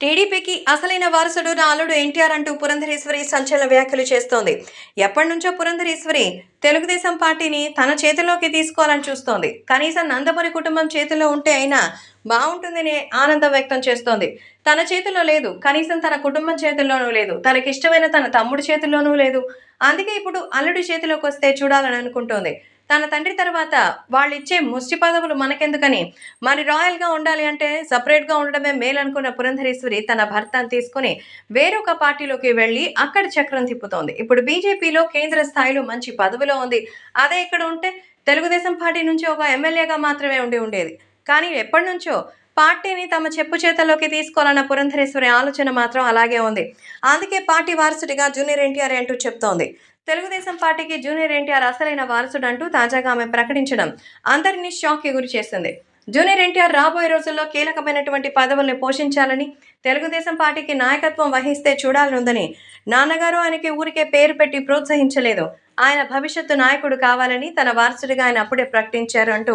టీడీపీకి అసలైన వారసుడు నా అల్లుడు ఎన్టీఆర్ అంటూ పురంధరేశ్వరి సంచలన వ్యాఖ్యలు చేస్తోంది. ఎప్పటి నుంచో పురంధరేశ్వరి తెలుగుదేశం పార్టీని తన చేతిలోకి తీసుకోవాలని చూస్తోంది. కనీసం నందమూరి కుటుంబం చేతిలో ఉంటే అయినా బాగుంటుందనే ఆనందం వ్యక్తం చేస్తోంది. తన చేతిలో లేదు. కనీసం తన కుటుంబం చేతుల్లోనూ లేదు. తనకిష్టమైన తన తమ్ముడి చేతుల్లోనూ లేదు. అందుకే ఇప్పుడు అల్లుడి చేతిలోకి వస్తే చూడాలని అనుకుంటోంది. తన తండ్రి తర్వాత వాళ్ళు ఇచ్చే ముష్టి పదవులు మనకెందుకని? మరి రాయల్గా ఉండాలి అంటే సపరేట్గా ఉండడమే మేలు అనుకున్న పురంధరేశ్వరి తన భర్తను తీసుకుని వేరొక పార్టీలోకి వెళ్ళి అక్కడ చక్రం తిప్పుతోంది. ఇప్పుడు బీజేపీలో కేంద్ర స్థాయిలో మంచి పదవిలో ఉంది. అదే ఇక్కడ ఉంటే తెలుగుదేశం పార్టీ నుంచి ఒక ఎమ్మెల్యేగా మాత్రమే ఉండి ఉండేది. కానీ ఎప్పటి నుంచో పార్టీని తమ చెప్పు చేతల్లోకి తీసుకోవాలన్న పురంధరేశ్వరి ఆలోచన మాత్రం అలాగే ఉంది. అందుకే పార్టీ వారసుడిగా జూనియర్ ఎన్టీఆర్ అంటూ చెప్తోంది. తెలుగుదేశం పార్టీకి జూనియర్ ఎన్టీఆర్ అసలైన వారసుడు అంటూ తాజాగా ఆమె ప్రకటించడం అందరినీ షాక్కి గురి చేసింది. జూనియర్ ఎన్టీఆర్ రాబోయే రోజుల్లో కీలకమైనటువంటి పదవుల్ని పోషించాలని తెలుగుదేశం పార్టీకి నాయకత్వం వహిస్తే చూడాలనుందని నాన్నగారు ఆయనకి ఊరికే పేరు పెట్టి ప్రోత్సహించలేదు. ఆయన భవిష్యత్తు నాయకుడు కావాలని తన వారసుడిగా ఆయన అప్పుడే ప్రకటించారు అంటూ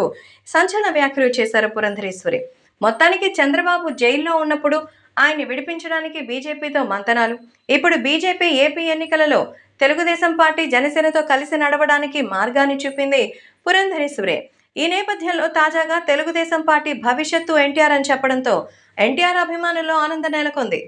సంచలన వ్యాఖ్యలు చేశారు పురంధరేశ్వరి. మొత్తానికి చంద్రబాబు జైల్లో ఉన్నప్పుడు ఆయన్ని విడిపించడానికి బీజేపీతో మంతనాలు. ఇప్పుడు బీజేపీ ఏపీ ఎన్నికలలో తెలుగుదేశం పార్టీ జనసేనతో కలిసి నడవడానికి మార్గాన్ని చూపింది పురంధరి సురే. ఈ నేపథ్యంలో తాజాగా తెలుగుదేశం పార్టీ భవిష్యత్తు ఎన్టీఆర్ అని చెప్పడంతో ఎన్టీఆర్ అభిమానుల్లో ఆనందం నెలకొంది.